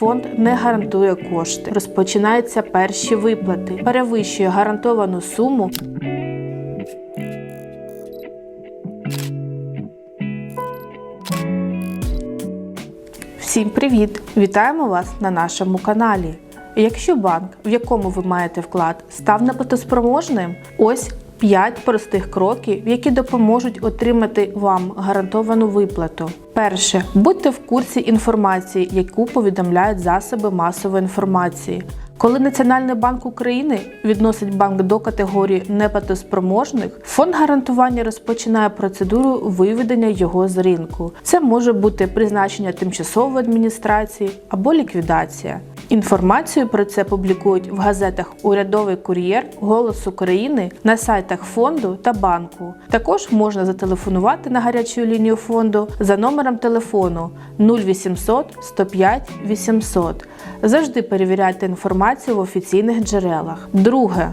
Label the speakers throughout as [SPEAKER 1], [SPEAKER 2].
[SPEAKER 1] Фонд не гарантує кошти. Розпочинаються перші виплати, перевищує гарантовану суму. Всім привіт! Вітаємо вас на нашому каналі. Якщо банк, в якому ви маєте вклад, став неплатоспроможним, ось 5 простих кроків, які допоможуть отримати вам гарантовану виплату. Перше, будьте в курсі інформації, яку повідомляють засоби масової інформації. Коли Національний банк України відносить банк до категорії неплатоспроможних, фонд гарантування розпочинає процедуру виведення його з ринку. Це може бути призначення тимчасової адміністрації або ліквідація. Інформацію про це публікують в газетах Урядовий кур'єр, Голос України, на сайтах фонду та банку. Також можна зателефонувати на гарячу лінію фонду за номером телефону 0800 105 800. Завжди перевіряйте інформацію в офіційних джерелах. Друге.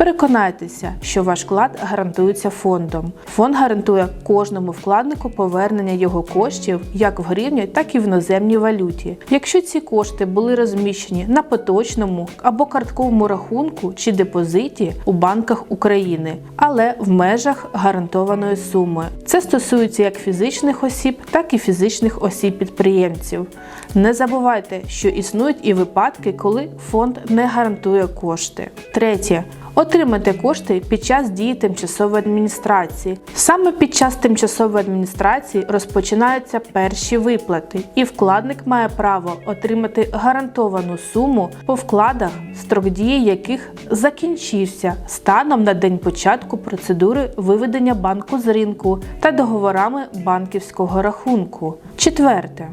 [SPEAKER 1] Переконайтеся, що ваш вклад гарантується фондом. Фонд гарантує кожному вкладнику повернення його коштів як в гривні, так і в іноземній валюті. Якщо ці кошти були розміщені на поточному або картковому рахунку чи депозиті у банках України, але в межах гарантованої суми. Це стосується як фізичних осіб, так і фізичних осіб-підприємців. Не забувайте, що існують і випадки, коли фонд не гарантує кошти. Третє. Отримати кошти під час дії тимчасової адміністрації. Саме під час тимчасової адміністрації розпочинаються перші виплати, і вкладник має право отримати гарантовану суму по вкладах, строк дії яких закінчився станом на день початку процедури виведення банку з ринку та договорами банківського рахунку. Четверте.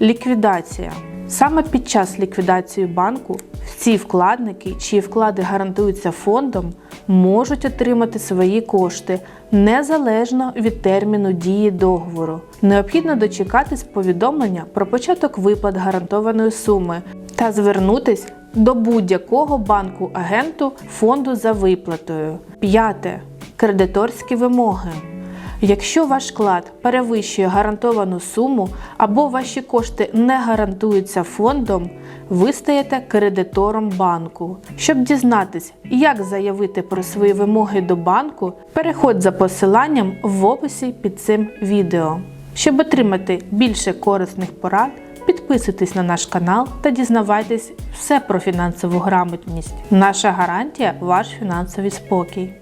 [SPEAKER 1] Ліквідація. Саме під час ліквідації банку всі вкладники, чиї вклади гарантуються фондом, можуть отримати свої кошти незалежно від терміну дії договору. Необхідно дочекатись повідомлення про початок виплат гарантованої суми та звернутись до будь-якого банку агенту фонду за виплатою. П'яте. Кредиторські вимоги. Якщо ваш вклад перевищує гарантовану суму або ваші кошти не гарантуються фондом, ви стаєте кредитором банку. Щоб дізнатись, як заявити про свої вимоги до банку, переходь за посиланням в описі під цим відео. Щоб отримати більше корисних порад, підписуйтесь на наш канал та дізнавайтесь все про фінансову грамотність. Наша гарантія ваш фінансовий спокій.